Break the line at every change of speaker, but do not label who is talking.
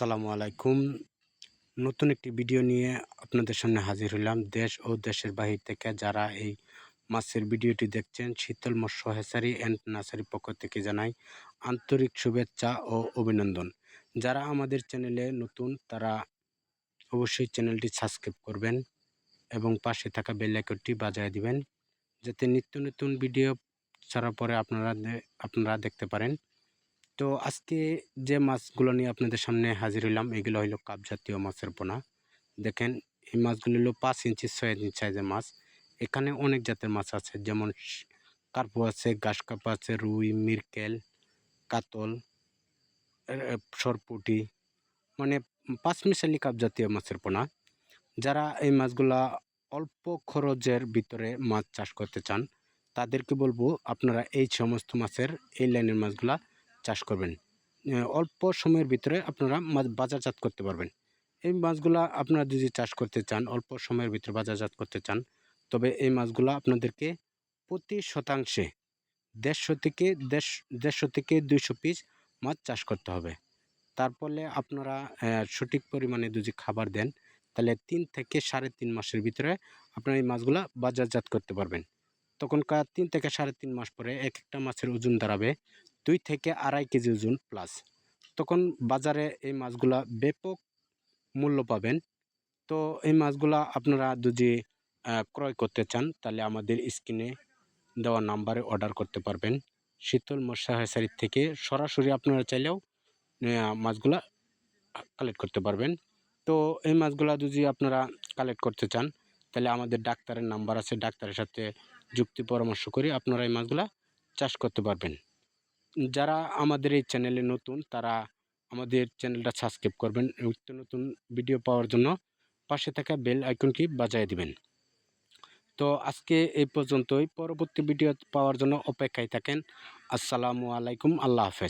আসসালামু আলাইকুম। নতুন একটি ভিডিও নিয়ে আপনাদের সামনে হাজির হলাম। দেশ ও দেশের বাহির থেকে যারা এই মাছের ভিডিওটি দেখছেন, শীতল মৎস্য হেসারি অ্যান্ড নার্সারি পক্ষ থেকে জানাই আন্তরিক শুভেচ্ছা ও অভিনন্দন। যারা আমাদের চ্যানেলে নতুন, তারা অবশ্যই চ্যানেলটি সাবস্ক্রাইব করবেন এবং পাশে থাকা বেল আইকনটি বাজায় দিবেন। যাতে নিত্য নতুন ভিডিও ছাড়া পরে আপনারা আপনারা দেখতে পারেন। তো আজকে যে মাছগুলো নিয়ে আপনাদের সামনে হাজির হইলাম, এগুলো হইল কাপ জাতীয় মাছের পোনা। দেখেন, এই মাছগুলো হলো পাঁচ ইঞ্চি, ছয় ইঞ্চি সাইজের মাছ। এখানে অনেক জাতের মাছ আছে, যেমন কার্পু আছে ঘাস কাপ আছে, রুই, মিরকেল, কাতল সরপুটি। মানে পাঁচ মিশালি কাপ জাতীয় মাছের পোনা। যারা এই মাছগুলা অল্প খরচের ভিতরে মাছ চাষ করতে চান, তাদেরকে বলব আপনারা এই সমস্ত মাছের, এই লাইনের মাছগুলা চাষ করবেন। অল্প সময়ের ভিতরে আপনারা মাছ বাজারজাত করতে পারবেন। এই মাছগুলা আপনারা যদি চাষ করতে চান, অল্প সময়ের ভিতরে বাজারজাত করতে চান, তবে এই মাছগুলা আপনাদেরকে প্রতি শতাংশে দেড়শো থেকে দেড় দেড়শো থেকে দুইশো পিস মাছ চাষ করতে হবে। তারপরে আপনারা সঠিক পরিমাণে যদি খাবার দেন, তাহলে তিন থেকে সাড়ে তিন মাসের ভিতরে আপনারা এই মাছগুলা বাজারজাত করতে পারবেন। তখনকার তিন থেকে সাড়ে তিন মাস পরে এক একটা মাছের ওজন দাঁড়াবে দুই থেকে আড়াই কেজি ওজন প্লাস তখন বাজারে এই মাছগুলা ব্যাপক মূল্য পাবেন। তো এই মাছগুলা আপনারা যদি ক্রয় করতে চান, তাহলে আমাদের স্ক্রিনে দেওয়া নাম্বারে অর্ডার করতে পারবেন। শীতল মশা হেসারির থেকে সরাসরি আপনারা চাইলেও মাছগুলা কালেক্ট করতে পারবেন। তো এই মাছগুলা যদি আপনারা কালেক্ট করতে চান, তাহলে আমাদের ডাক্তারের নাম্বার আছে। ডাক্তারের সাথে যুক্তি পরামর্শ করে আপনারা এই মাছগুলা চাষ করতে পারবেন। যারা আমাদের এই চ্যানেলে নতুন, তারা আমাদের চ্যানেলটা সাবস্ক্রাইব করবেন। নিত্য নতুন ভিডিও পাওয়ার জন্য পাশে থাকা বেল আইকনটি বাজায় দিবেন। তো আজকে এই পর্যন্তই। পরবর্তী ভিডিও পাওয়ার জন্য অপেক্ষায় থাকেন। আসসালামু আলাইকুম। আল্লাহ হাফেজ।